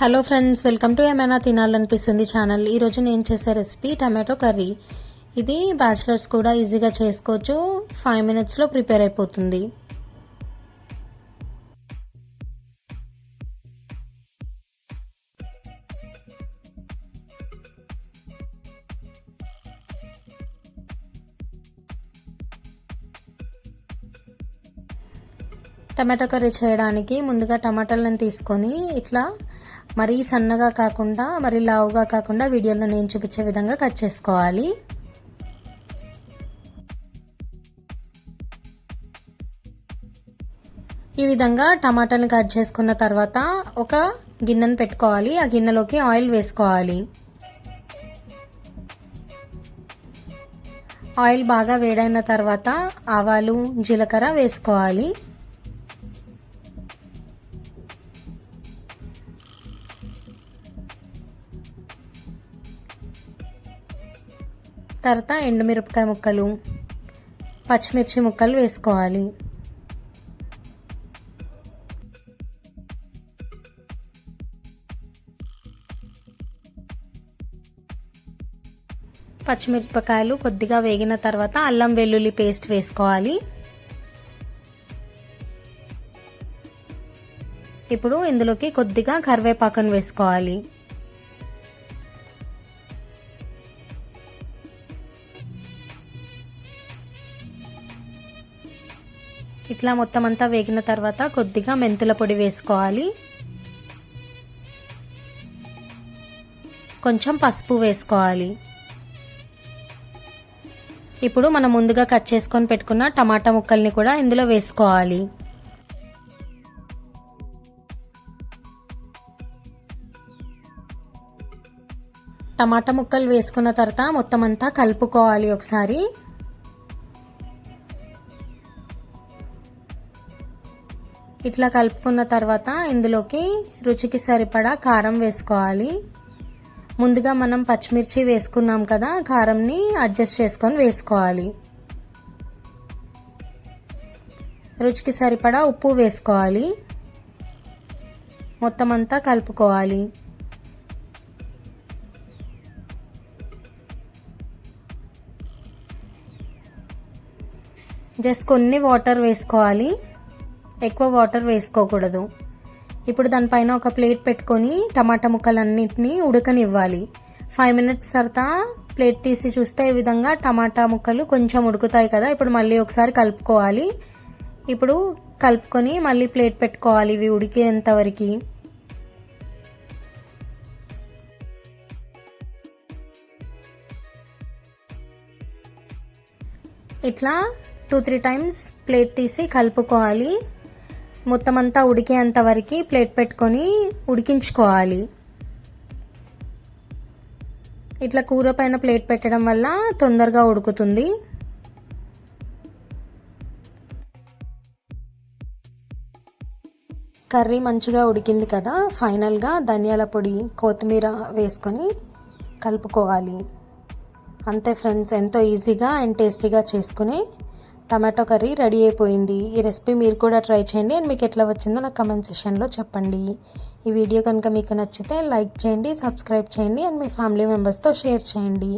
Hello friends welcome to ఏమైనా తినాలనిపిస్తుంది channel ఈరోజు నేను చేసే రెసిపీ టమాటో కర్రీ ఇది బ్యాచిలర్స్ కూడా ఈజీగా చేసుకోవచ్చు. ఫైవ్ మినిట్స్లో ప్రిపేర్ అయిపోతుంది. టమాటో కర్రీ చేయడానికి ముందుగా టమాటాలను తీసుకొని ఇట్లా మరీ సన్నగా కాకుండా మరీ లావుగా కాకుండా వీడియోలో నేను చూపించే విధంగా కట్ చేసుకోవాలి. ఈ విధంగా టమాటాని కట్ చేసుకున్న తర్వాత ఒక గిన్నెను పెట్టుకోవాలి. ఆ గిన్నెలోకి ఆయిల్ వేసుకోవాలి. ఆయిల్ బాగా వేడైన తర్వాత ఆవాలు జీలకర్ర వేసుకోవాలి. తర్వాత ఎండుమిరపకాయ ముక్కలు పచ్చిమిర్చి ముక్కలు వేసుకోవాలి. పచ్చిమిరపకాయలు కొద్దిగా వేగిన తర్వాత అల్లం వెల్లుల్లి పేస్ట్ వేసుకోవాలి. ఇప్పుడు ఇందులోకి కొద్దిగా కరివేపాకును వేసుకోవాలి. ఇట్లా మొత్తం అంతా వేగిన తర్వాత కొద్దిగా మెంతుల పొడి వేసుకోవాలి. కొంచెం పసుపు వేసుకోవాలి. ఇప్పుడు మనం ముందుగా కట్ చేసుకొని పెట్టుకున్న టమాటా ముక్కల్ని కూడా ఇందులో వేసుకోవాలి. టమాటా ముక్కలు వేసుకున్న తర్వాత మొత్తం అంతా కలుపుకోవాలి ఒకసారి. ఇట్లా కలుపుకున్న తర్వాత ఇందులోకి రుచికి సరిపడా కారం వేసుకోవాలి. ముందుగా మనం పచ్చిమిర్చి వేసుకున్నాం కదా కారంని అడ్జస్ట్ చేసుకొని వేసుకోవాలి. రుచికి సరిపడా ఉప్పు వేసుకోవాలి. మొత్తం అంతా కలుపుకోవాలి. జస్ట్ కొన్ని వాటర్ వేసుకోవాలి. ఎక్కువ వాటర్ వేసుకోకూడదు. ఇప్పుడు దానిపైన ఒక ప్లేట్ పెట్టుకొని టమాటా ముక్కలన్నింటినీ ఉడకనివ్వాలి. ఫైవ్ మినిట్స్ తర్వాత ప్లేట్ తీసి చూస్తే ఈ విధంగా టమాటా ముక్కలు కొంచెం ఉడుకుతాయి కదా ఇప్పుడు మళ్ళీ ఒకసారి కలుపుకోవాలి. ఇప్పుడు కలుపుకొని మళ్ళీ ప్లేట్ పెట్టుకోవాలి ఇవి ఉడికేంతవరకు ఇట్లా టూ త్రీ టైమ్స్ ప్లేట్ తీసి కలుపుకోవాలి. మొత్తం అంతా ఉడికేంత వరకు ప్లేట్ పెట్టుకొని ఉడికించుకోవాలి. ఇట్లా కూర పైన ప్లేట్ పెట్టడం వల్ల తొందరగా ఉడుకుతుంది. కర్రీ మంచిగా ఉడికింది కదా ఫైనల్గా ధనియాల పొడి కొత్తిమీర వేసుకొని కలుపుకోవాలి. అంతే ఫ్రెండ్స్ ఎంతో ఈజీగా అండ్ టేస్టీగా చేసుకుని టమాటో కర్రీ రెడీ అయిపోయింది. ఈ రెసిపీ మీరు కూడా ట్రై చేయండి. అండ్ మీకు ఎట్లా వచ్చిందో నాకు కమెంట్ సెషన్లో చెప్పండి. ఈ వీడియో కనుక మీకు నచ్చితే లైక్ చేయండి సబ్స్క్రైబ్ చేయండి అండ్ మీ ఫ్యామిలీ మెంబర్స్తో షేర్ చేయండి.